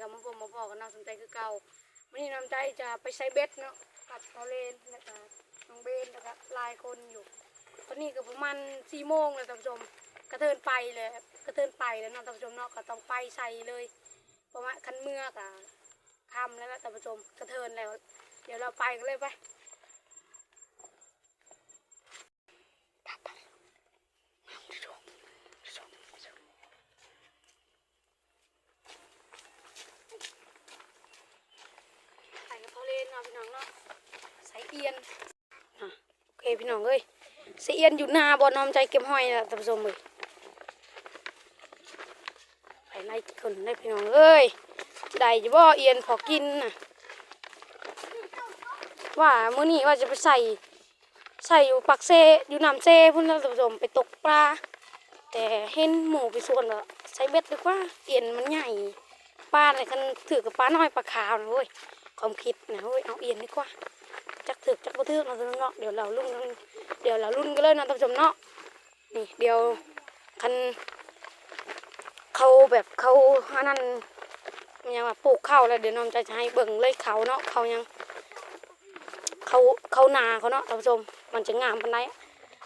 ก็มาพบมาพอกับน้องสนใจคือเก่าวันนี้น้องใจจะไปใช้เบ็ดเนาะกับเขาเลนแล้วก็น้องเบนแล้วก็ลายคนอยู่ ตอนนี้ก็ประมาณสี่โมงเลยท่านผู้ชมกระเทินไปเลยกระเทินไปแล้วเนาะท่านผู้ชมเนาะก็ต้องไปใส่เลยประมาณคันเมื่อกอะคำแล้วนะท่านผู้ชมกระเทินแล้ว เดี๋ยวเราไปกันเลยไปกับเขาเล่นเนาะพี่น้องเนาะใส่เอี ยนโอเคพี่น้องเอ้ยส่เอียนอยู่หน้าบอนน้อมใจเก็บห้อยนะท่านผู้ชมเลยไปไล่คนได้พี่น้องเอ้ยได้จะบ่เอียนพอกินน่ะว่ามื้อนี้ว่าจะไปใส่ใส่อยู่ปักเซอยู่น้ำเซพุ่นนะท่านผู้ชมไปตกปลาแต่เห็นหมูไปส่วนแล้วใส่เบ็ดดีกว่าเอียนมันใหญ่ปลาอะไรกันถือกับปลาน้อยปลาขาวนะเว้ยความคิดนะเฮ้ยเอาเอียนดีกว่า จักถึกจักบ่ถึกเนาะท่านผู้ชมเนาะเดี๋ยวเราลุ้นเดี๋ยวเราลุ้นกันเลยเนาะท่านผู้ชมเนาะนี่เดี๋ยวคันเขาแบบเขาอันนั้นยังว่าปลูกข้าวแล้วเดี๋ยวน้องจะให้เบิ่งเลยเขาเนาะเขายังเขาเขานาเขาเนาะท่านผู้ชมมันจะงามปานใด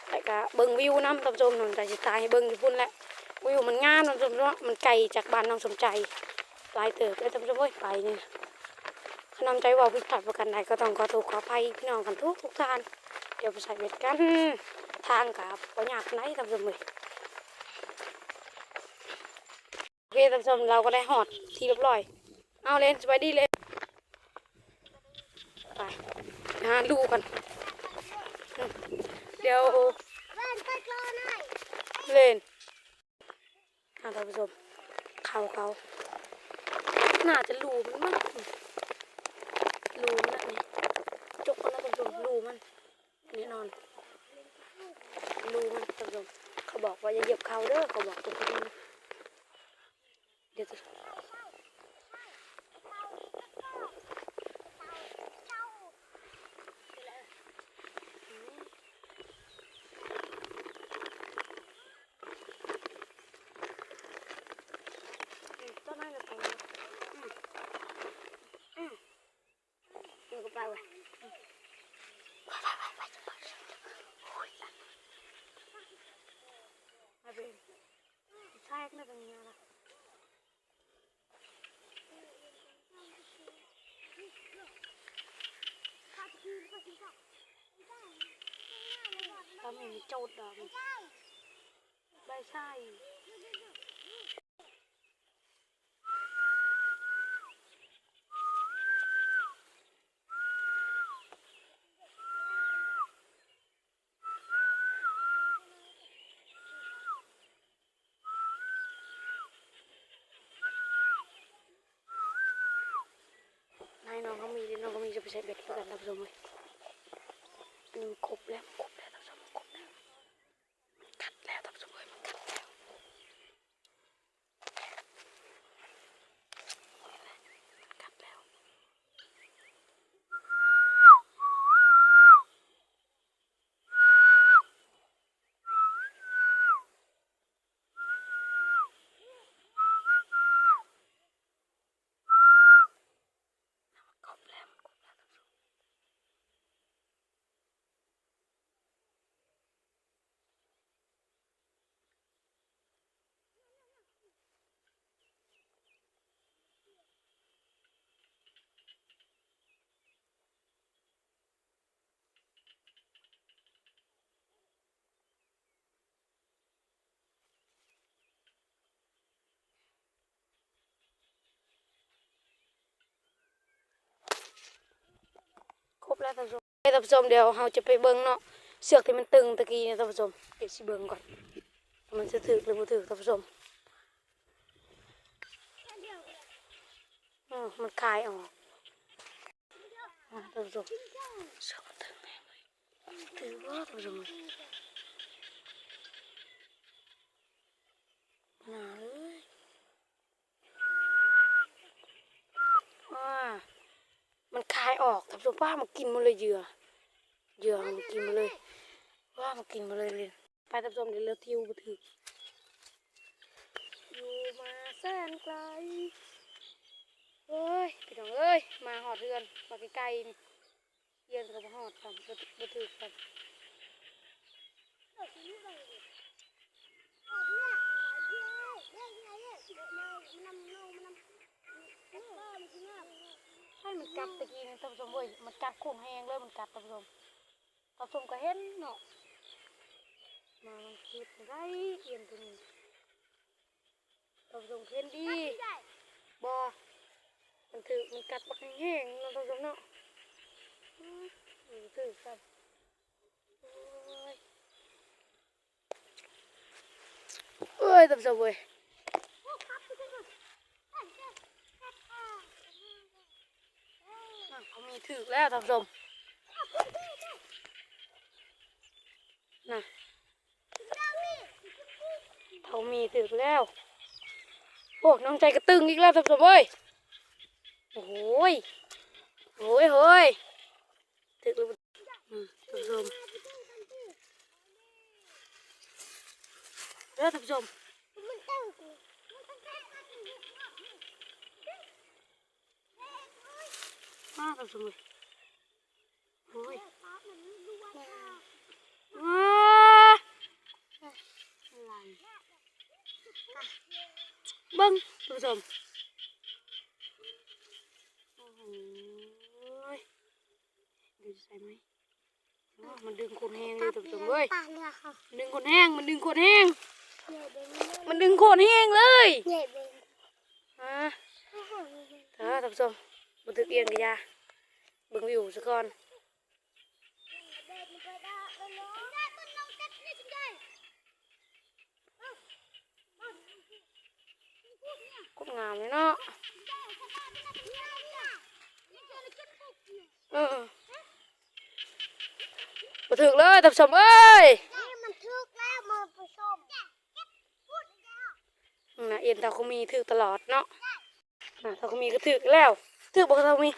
แต่ก็เบิ่งวิวน้ำท่านผู้ชมน้องใจสิตายให้เบิ่งอยู่พุ่นแหละวิวมันงามท่านผู้ชมเนาะมันไกลจากบ้านน้องสมใจลายเติบเลยท่านผู้ชมเว้ยไปนี่ ขนมใจว่าพิดพลาดประกันใดก็ต้องขอโทษขออภัยพี่น้องกันทุกทุกท่าน เดี๋ยวไปใส่เบ็ดกันทางกับปัญญากไหนทำสมุยโอเคท่านผู้ชมเราก็ได้หอดทีเรียบร้อย เอาเลนสบายดีเลยไปหาดูกัน เดี๋ยวเล่นไปกลอหน่อยเล่นเอาท่านผู้ชมเขาเขาน่าจะรูมันมั้ง รูมันนะนี่จกกันนะท่านผู้ชมรูมันแน่นอนรูมันท่านผู้ชมเขาบอกว่าอย่าเหยียบเขาเด้อเขาบอกทุกคนเดี๋ยวจะต้นไม้จะตรงนี้อืมอืม เดี๋ยวก็ไปเว้ยมาเป็นใช่ก็เป็นยังไงล่ะทำให้มีโจดดอกได้ใช่ นายน้องเขามี ดิน้องเขามีจะไปใช้เบ็ดเพื่อกันท่านผู้ชมเลยอันนี้มันครบแล้วมันครบแล้วท่านผู้ชมมันครบแล้วมันกัดแล้วท่านผู้ชมเลยมันกัดแล้วมันกัดแล้วมันครบแล้วมันครบแล้วท่านผู้ชม คร บแล้วท่านผู้ชมท่านผู้ชมเดี๋ยวเราจะไปเบิ้งเนาะเสือกที่มันตึงตะกี้เนี่ยท่านผู้ชมเดี๋ยวสิเบิ้งก่อน มันจะถึกหรือบ่ถึกท่านผู้ชมอือมันคลายออกท่านผู้ชมเสือกมันตึงแน่เลยถือว่าท่านผู้ชมหนาเลยอ่า มันคายออกท่ามากินมาเลยเหยื่อเหยื่อมันกินมาเลยว่ามันกินมาเลยเลยไปท่านผู้ชมเดี๋ยวเลือทิวมาถึงอยู่มาแสนไกลเอ้ยพี่น้องเอ้ยมาหอดเรือนมาใกลๆนี่เยือนกับหอดกันบ่บ่ถือกัน ออกเนี่ยออกเนี่ยเล่นไงเนี่ยมันนำลงมันนำก็มันคือเงา ให้มัน กัดตะกี้นี่ท่านผู้ชมเว้ยมันกัดโค้งแห้งเลยมันกัดท่านผู้ชมท่านผู้ชมก็เห็นเนาะมามันคิดไรเอียนตัวนี้ท่านผู้ชมเห็นดีบอมันถือมันกัดปักแห้งนะท่านผู้ชมเนาะมอืมถือครับโอ้ยเอ้ยท่านผู้ชมเว้ย โอ้ครับทุกคนเอ้ยเจ้าอ่า อะ เขามีถือแล้วท่านผู้ชมนะเขามีถือแล้วโอ้น้องใจกระตึงอีกแล้วท่านผู้ชมเว้ยโอ้โหยโอ้ยเฮ้ยถือแล้วมันอืมท่านผู้ชมแล้วท่านผู้ชม มันตั้งกูมันตั้งแค่อันนี้ มาท่านผู้ชมเว้ยโอ้ยครับมันดูว่าว้าอะไรเบิ้งท่านผู้ชมโอ้โหยดึงใส่ไหมอ๋อมันดึงคนแห้งเลยท่านผู้ชมเว้ยปากเนี่ยค่ะมันดึงคนแห้งมันดึงคนแห้งใหญ่เบงมันดึงคนแห้งเลยใหญ่เบงอ่าเออท่านผู้ชม บันทึกเอียนกันยาบิ่งวิวซะก่อนกดงามเลยเนาะเออมาถึงเลยท่านผู้ชมเอ้ยนทึกแล้วมือผู้ชมน่ะเอ็นตาคงมีถึกตลอดเนาะน่ะตาคงมีก็ถึกแล้ว ถึกบอกตาคงมี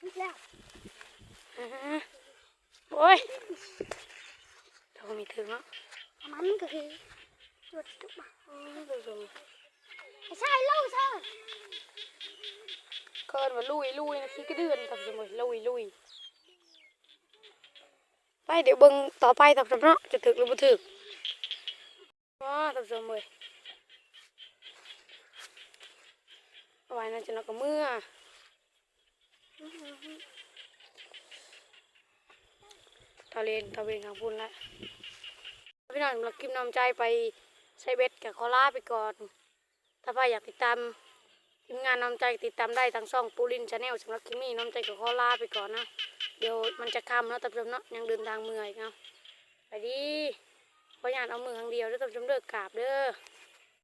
ทึกแล้วอ่าโอ้ยตาคงมีถึกเนาะมันก็คือจุดทุกมาอ๋อท่านผู้ชมใช่ลูกใช่เคินว่าลุยลุยนะขี้กระเดือนท่านผู้ชมเอ้ยลุยลุยไปเดี๋ยวเบิ่งต่อไปท่านผู้ชมเนาะจะถึกหรือบ่ถึกอ๋อท่านผู้ชมเอ้ยเอาไว้นั่นจะนักกับมือ ทะเลนทะเลนทางพุ่นละพี่น้องสำหรับคลิปน้ำใจไปใช้เบ็ดกับคอล่าไปก่อน ถ้าใครอยากติดตามทีมงานน้ำใจติดตามได้ทางช่องปูลินชาแนลสำหรับคลิปนี้น้ำใจกับคอล่าไปก่อนนะ เดี๋ยวมันจะค่ำแล้วท่านผู้ชมเนาะยังเดินทางเมื่อยเนาะไปดีเพราะอยากเอามือครั้งเดียวแล้วท่านผู้ชมเลิกกราบเด้อ